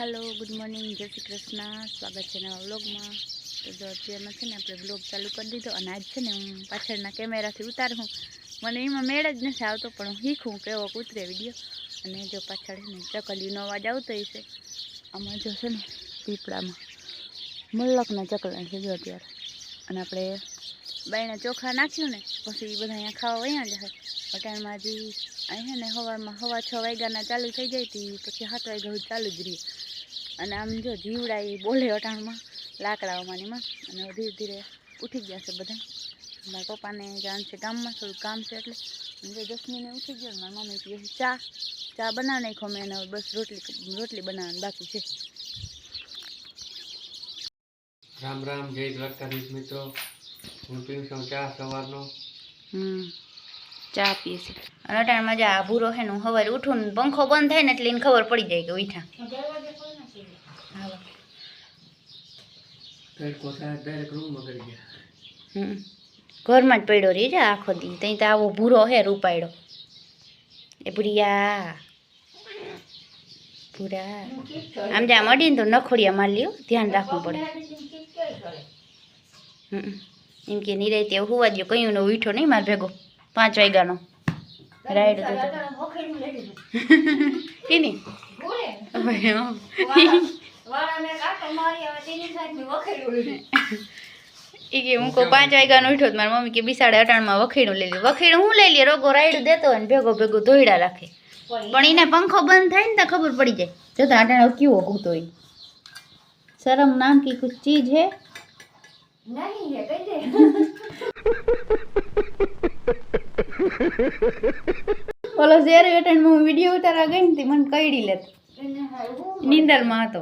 હાલો good morning જય શ્રી કૃષ્ણ. સ્વાગત છે નવા વ્લોગમાં. તો જો અત્યારમાં છે ને આપણે વ્લોગ ચાલુ કરી દીધો અને આજ છે ને હું પાછળના કેમેરાથી ઉતારું મને એમાં મેળ જ નથી આવતો, પણ હું શીખું કેવો ઉતરે વીડિયો અને જો પાછળ છે ને ચકલીનો અવાજ આવતો હશે. આમાં જો છે ને પીપળામાં મલ્લકના ચકલા છે જો અત્યારે. અને આપણે બાયણા ચોખા નાખ્યું ને, પછી બધા અહીંયા ખાવા વયા જાય અટાણમાં હજી અહીં છે ને સવારમાં સવા છ વાગ્યાના ચાલુ થઈ જાય તી, પછી સાત વાગ્યા ચાલુ જ રહે. અને આમ જો જીવડા એ બોલે અટાણમાં લાકડાઓમાં એમાં. અને ધીરે ધીરે ઉઠી ગયા છે બધા. મારા પપ્પાને જાણ છે ગામમાં થોડું કામ છે એટલે. અને જો જસ્મીને ઉઠી ગયો ને મારી મમ્મી પીએ છે ચા ચા બનાવી નાખો. મેં અને બસ રોટલી રોટલી બનાવવાની બાકી છે. રામ રામ જય દ્વારકાધીશ મિત્રો. હું પીવું છું ચા સવારનો. હમ ચા પીએ છે. અને અટાણમાં જા ભૂરો છે ને હું સવારે ઉઠું ને પંખો બંધ થાય ને એટલે એને ખબર પડી જાય કે ઉઠા હા તડકો ડાયરેક્ટ રૂમમાં કરી ગયા. હમ. ઘરમાં જ પડ્યો રહી જા આખો દી. તઈ તો આવો ભૂરો હે રૂપાયડો એ ભૂરિયા. ભૂરા. આમ જ્યાં મડીને તો નખોડિયા માર લ્યો. ધ્યાન રાખવું પડે. હમ. એમ કે નિરાય તે હોવા દો કયું નો ઉઠો નહીં માર ભેગો. પાંચ વાગ્યાનો. રાઈડ તો કેની એ કે હું કહું પાંચ વાગ્યાનો ઉઠ્યો તો મારી મમ્મી કે બિસાડે અટાણમાં વખેડું લઈ લે વખેડું હું લઈ લઈએ રોગો રાયડું દેતો અને ભેગો ભેગો ધોઈડા રાખે. પણ એને પંખો બંધ થાય ને તો ખબર પડી જાય. જોતા અટાણે કેવો કૂતો શરમ નામ કી કુછ ચીજ હે? ઓલો શેર અટાણમાં હું વીડિયો ઉતારવા ગઈ ને તે મને કઈડી લેતો. નિંદરમાં હતો.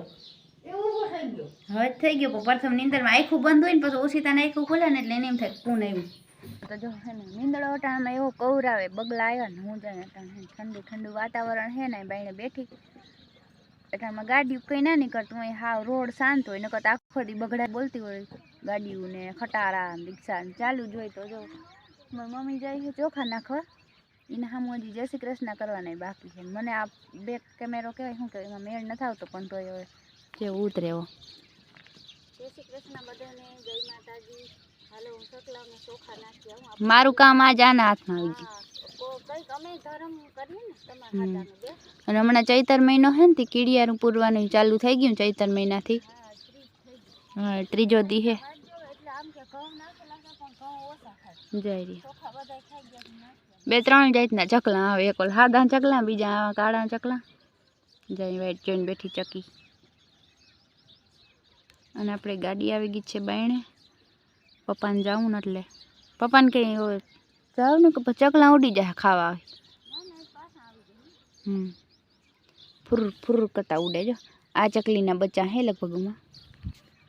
હવે થઈ ગયો પણ પ્રથમ નીંદરમાં આખું બંધ હોય ને પછી ઓછીતાને આખું ખોલે ને એટલે એને એમ થાય કોણ આવ્યું તો જો હે ને નીંદડો અટાણામાં એવો કવરાવે બગલા આવ્યા ને હું જાય ઠંડુ ઠંડુ વાતાવરણ હે ને બાઈને બેઠી. અટાણમાં ગાડીઓ કંઈ ના નીકળતું હોય હાવ રોડ શાંત હોય નકર તો આખો દી બગડા બોલતી હોય. ગાડીઓ ને ખટારા રિક્ષા ને ચાલુ જ હોય તો જો. મારી મમ્મી જાય છે ચોખા નાખવા એને સામું હજી જય શ્રી કૃષ્ણ કરવાના બાકી છે. મને આ બેક કેમેરો કહેવાય શું કહેવાય એમાં મેળ નથી આવતો પણ તોય હવે. જે ઉતરે એવો જય શ્રી કૃષ્ણ બધાને. જય માતાજી. હાલો હું સકલાને ચોખા નાખી આવું. મારું કામ આજ આના હાથમાં આવી ગયું. અને હમણાં ચૈતર મહિનો છે ને તે કીડિયારું પૂરવાનું ચાલુ થઈ ગયું ચૈતર મહિનાથી. હા ત્રીજો દી હે. જય રી. બે ત્રણ જાતના ચકલા આવે એક ઓલ હાદા ચકલા બીજા આવા કાળા ચકલા. જય વાઈટ જોઈને બેઠી ચકી. અને આપણે ગાડી આવી ગઈ છે બાયણે. પપ્પાને જાવું ને એટલે. પપ્પાને કંઈ હોય જાવ ને કે ચકલા ઉડી જાય ખાવા. આવે હમ. ફૂર, ફુર કરતા ઉડે જો. આ ચકલીના બચ્ચા હે લગભગમાં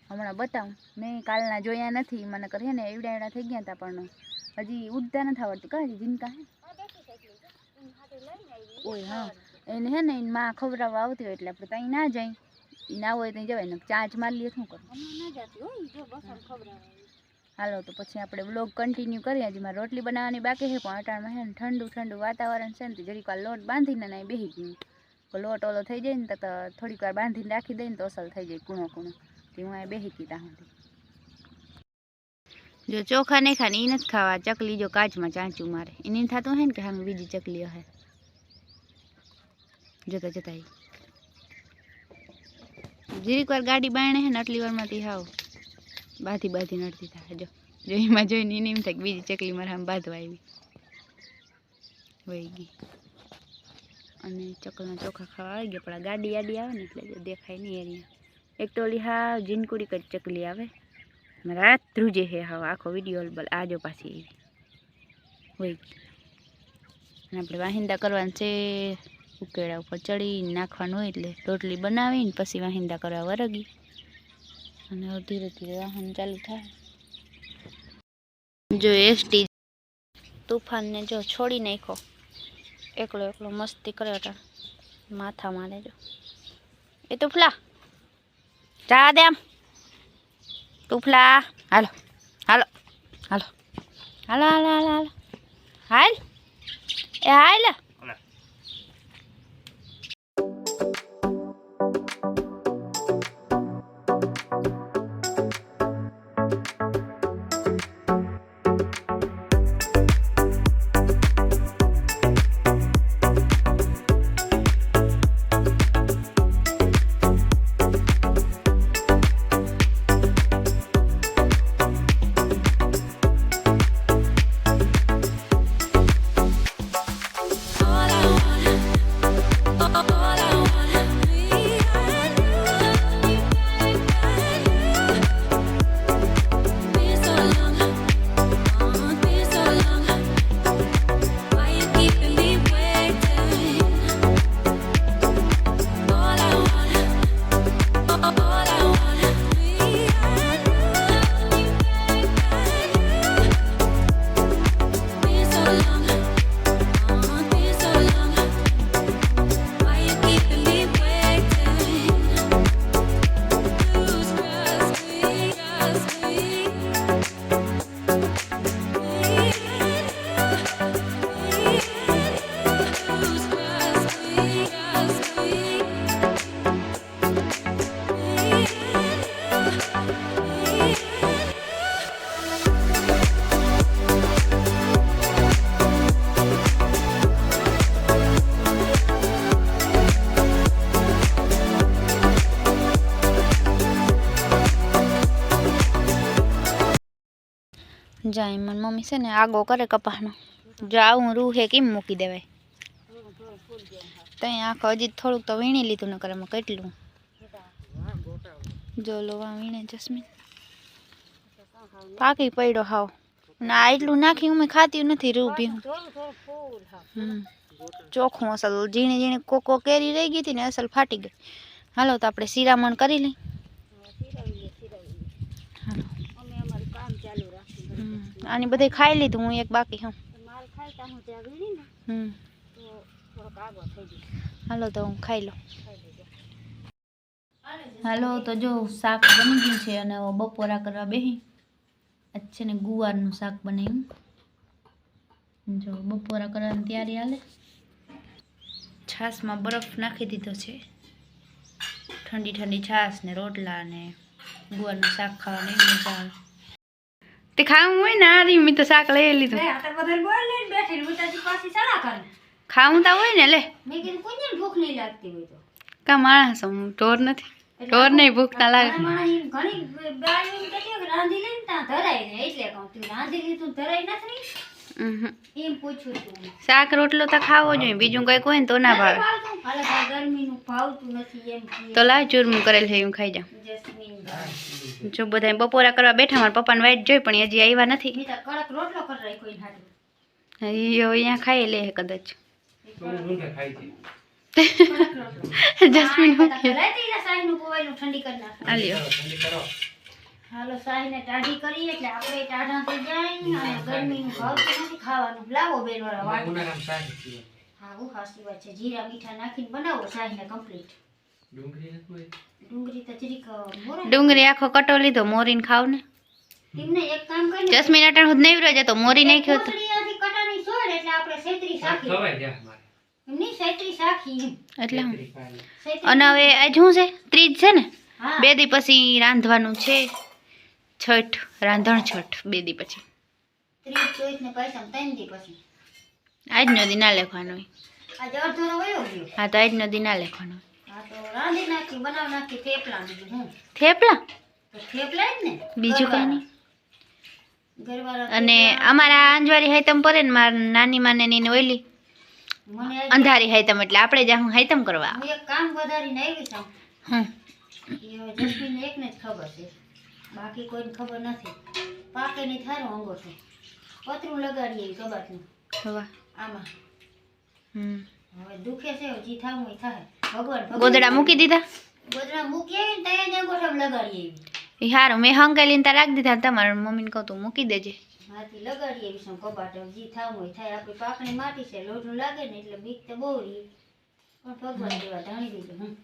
હમણાં. બતાવું. મેં કાલના જોયા નથી. મને કરે ને એવડા એવડા થઈ ગયા હતા પણ હજી ઉડતા નથી આવડતું. કા હજી જીનકા હે? ઓય, હા. એને હે ને એની માં ખવડાવવા આવતી હોય એટલે આપણે ત્યાં ના જાય એ ના હોય ત્યાં જવાય ને ચાર્જ મારી લઈએ શું કરું હાલો તો પછી આપણે બ્લોગ કન્ટિન્યુ કરીએ. હજી મારે રોટલી બનાવવાની બાકી છે પણ અટાણમાં છે ને ઠંડુ ઠંડુ વાતાવરણ છે ને જરીક વાર લોટ બાંધીને ને બેસી ગયું. લોટ ઓલો થઈ જાય ને તો થોડીક વાર બાંધીને રાખી દઈએ ને તો અસલ થઈ જાય કૂણો કૂણો. તે હું અહીં બેસી ગઈ ત્યાં સુધી. જો ચોખા નહીં ખાને એ નથી ખાવા ચકલી જો કાચમાં ચાંચું મારે. એને થતું હે ને કે હા બીજી ચકલીઓ હે. જતા જતા. જીરીક વાર ગાડી બાયણે હે ને, આટલી વારમાંથી હાવ. બાંધી બાંધી નડતી થાય જો. જો જોઈને એને એમ થાય કે બીજી ચકલી મારા આમ બાંધવા આવી. વહી ગઈ. અને ચકલના ચોખા ખાવા આવી ગયા, પણ આ ગાડી આડી આવે ને એટલે દેખાય નહીં એરિયા. એક તો હા જીનકુડી કરી ચકલી આવે. રાત ધ્રુજે હે હવે, આખો વીડિયો બલ આજો પાછી હોય અને આપણે વાહિંદા કરવાનું છે. ઉકેડા ઉપર ચડીને નાખવાનું હોય એટલે રોટલી બનાવીને પછી વાહિંદા કરવા વરગી. અને ધીરે ધીરે વાહન ચાલુ થાય. જો એસટી તુફાનને જો છોડી નાખો એકલો એકલો મસ્તી કરે હતા માથા મારે જો. એ તુફલા, જા દે આમ. તુફલા, હાલો હાલો હાલો. હાલો હાલો હાલો હાલો. હાલ, એ હાલ. જાય મને મમ્મી છે ને આગો કરે કપાસનો જો આવું રૂ હે કેમ મૂકી દેવાય? ત્યાં આખો હજી થોડુંક તો વીણી લીધું ન કરે એમાં કેટલું? જો લોવા વીણે જસ્મીન. પાકી પડ્યો હાવ. ના એટલું નાખી હું ખાતી નથી રૂ ભી ચોખ્ખું અસલ. ઝીણી ઝીણી કોકો કેરી રહી ગઈ હતી ને અસલ ફાટી ગઈ. હાલો તો આપણે શિરામણ કરી લઈ હાલો હમ. આની બધે ખાઈ લીધું હું એક બાકી હું હાલો તો હું ખાઈ લઉં. હાલો તો જો શાક બની ગયું છે અને બપોરા કરવા બેહી. આજ છે ને ગુવારનું શાક બનાવ્યું. જો બપોરા કરવાની તૈયારી હાલે. છાશમાં બરફ નાખી દીધો છે. ઠંડી ઠંડી છાશ ને રોટલા ને ગુવારનું શાક ખાવાની મજા આવે. તે ખાવું હોય ને આ રહી મેં તો શાક લઈ લીધું. ખાવું. તો હોય ને લે. કા માણસ હું ઢોર નથી. ઢોર નહીં ભૂખ ના લાગે. શાક રોટલો તો ખાવો જોઈએ બીજું કઈ કોઈ ને તો ના ભાવે. તો લાવ ચૂરમું કરેલ છે હું ખાઈ જાઉં જો બધા બપોરા કરવા બેઠા મારા પપ્પાને વાઈટ જોઈ પણ હજી આવ્યા નથી. અહીંયા ખાઈ લે કદાચ. જસ્મીન હું ઠંડી કરી નાખે. હાલો શાહીને ટાઢી કરી એટલે આપણે ટાઢા થઈ જાય અને ગરમીનું ભાવતું નથી ખાવાનું. લાવો બેન વાળા વાટ. હા હું હાસી વાત છે. જીરા મીઠા નાખીને બનાવો કમ્પ્લીટ ડુંગળી તો જરીક ડુંગળી આખો કટો લીધો મોરીને ખાવ ને એમને એક કામ હું નહીં રહ્યો તો મોરી નાખ્યો તો. કટાની એટલે આપણે સેતરી ખવાય. એટલે અને હવે આજ શું છે? ત્રીજ છે ને? બે દી પછી રાંધવાનું છે. છઠ રાંધણ છઠ બે દી પછી. આજનો દી ના લેખવાનો હા તો આજનો દી ના લેખવાનો હા થેપલા બીજું હું? જ કાંઈ નહીં. અને અમારા આંજવારી હાઈતમ પરે ને મારા નાની માને ની અંધારી હાઈતમ એટલે આપણે જાહું હાઈતમ કરવા હું એક કામ વધારીને આવી છું હમ. જસ્મીન એકને જ ખબર છે. બાકી કોઈને ખબર નથી. પાકે ની થારું અંગોઠું પતરું લગાડીએ કબાટનું. હવા. આમાં. હમ. હવે દુખે છે જી થાવું હોય થાય. ભગવાન. ગોદડા મૂકી દીધા? ગોદડા મૂકી ને ત્યાં જ અંગોઠામાં લગાડીએ એ હારું મેં હંકાલીને ત્યાં રાખી દીધા તમારા મમ્મીને કહું તું મૂકી દેજે. હાથી લગાડીએ શું કબાટ જી થાવું હોય થાય. આપણી પાકની માટી છે લોઢું લાગે ને એટલે બીક તો બહુ રહી. પણ ભગવાન જેવા ધાણી દીધું હું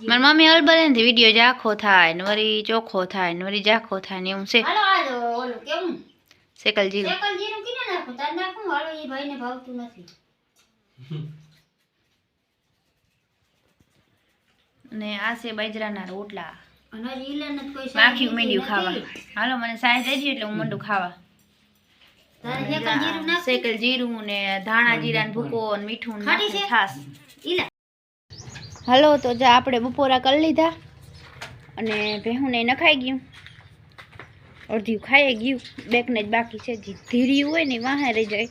મારી મમ્મી અલબલ ને વીડિયો જાખો થાય ને વરી ચોખ્ખો થાય ને વરી જાખો થાય ને એવું છે. સેકલ જીરું સેકલ જીરું. કીને નાખું તાર નાખું હાલો એ ભાઈને ભાવતું નથી. ને આ છે બાજરાના રોટલા. અને માખી મીંડ્યું ખાવા. હાલો મને સાય થઈ એટલે હું મંડું ખાવા. સેકલ જીરું ને ધાણા જીરા ને ભૂકો ને મીઠું ને ખાટી નાખીને છે? છાશ ઈલા. હાલો, તો જા આપણે બપોરા કરી લીધા અને ભેહુંને નખાઈ ગયું. અડધ્યું ખાઈ ગયું. બેકને જ બાકી છે. જે ધીર્યું હોય ને વાહે રહી જાય.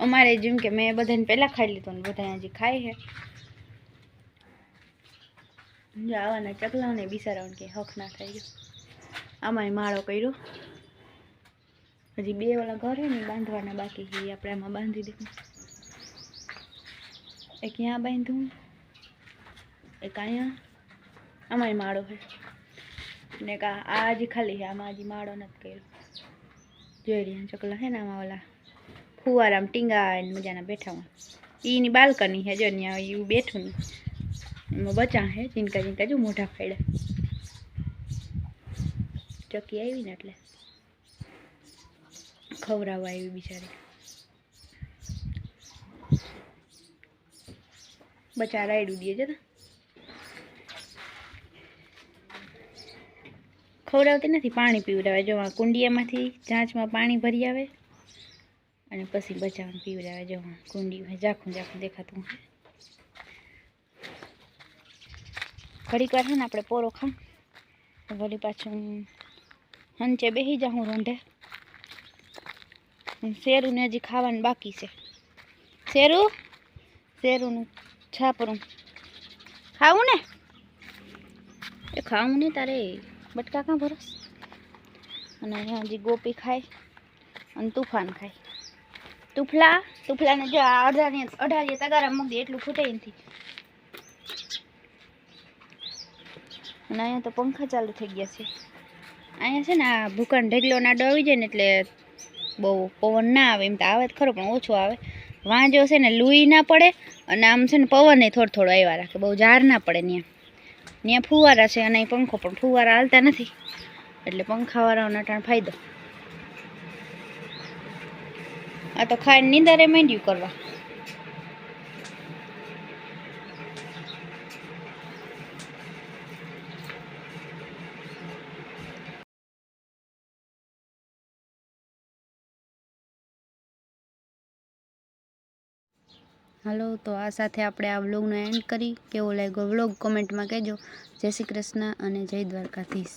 અમારે જેમ કે મેં બધાને પહેલાં ખાઈ લીધું ને બધા હજી ખાય છે. જો આવાના ચકલાઓને બિસારાઓને કે હક ના થઈ ગયો આમાંય માળો કર્યો. હજી બે વાળા ઘર હોય ને બાંધવાના બાકી છે. આપણે આમાં બાંધી દીધું. એક ત્યાં બાંધું એક અહીંયા આમાંય માળો છે. ને એક આ હજી ખાલી છે, આમાં હજી માળો નથી કર્યો. જોઈ રહ્યા ચકલા છે ને આમાં ઓલા ફુવારામ ટીંગા ને મજાના બેઠા હોય એની બાલ્કની છે, જો ત્યાં એવું બેઠું ને. એમાં બચા છે ચીનકા ચીનકા જો મોઢા ફાડ્યા ચકી આવી ને એટલે. ખવડાવવા આવી બિચારી. બચારા એડું દે છે ને. ખવડાવતી નથી, પાણી પીવડાવે. જો આ કુંડિયામાંથી ચાંચમાં પાણી ભરી આવે અને પછી બચાવવાનું પીવડાવે. જો આ કુંડી ઝાખું ઝાખું દેખાતું ઘડીક વાર છે ને આપણે પોરો ખામ. વળી પાછું હંચે બેસી જાઉં રોંઢે. શેરુને હજી ખાવાનું બાકી છે. શેરુ? શેરુનું છાપરું. ખાવું ને? એ ખાવું ને તારે? બટકા કાં ભરસ અને અહીંયા હજી ગોપી ખાય અને તુફાન ખાય. તુફલા, તુફલાને જો અઢારી અઢારીએ તગારા મૂકી એટલું ખૂટે નથી અને અહીંયા તો પંખા ચાલુ થઈ ગયા છે. અહીંયા છે ને આ ભૂકાન ઢેગલો નાડો આવી જાય ને એટલે બહુ પવન ના આવે, એમ તો આવે ખરો, પણ ઓછો આવે. વાંજો છે ને લૂઈ ના પડે અને આમ છે ને પવન થોડો થોડો આવ્યા રાખે, બહુ ઝાર ના પડે ત્યાં ત્યાં ફુવારા છે અને પંખો પણ ફુવારા હાલતા નથી. એટલે પંખાવાળાનો ટાણ ફાયદો. આ તો ખાઈને નીંદરે માંડ્યું કરવા. હાલો, તો આ સાથે આપણે આ વ્લોગનો એન્ડ કરી. કેવો લાગ્યો વ્લોગ કોમેન્ટમાં કહેજો. જય શ્રી કૃષ્ણ અને જય દ્વારકાધીશ.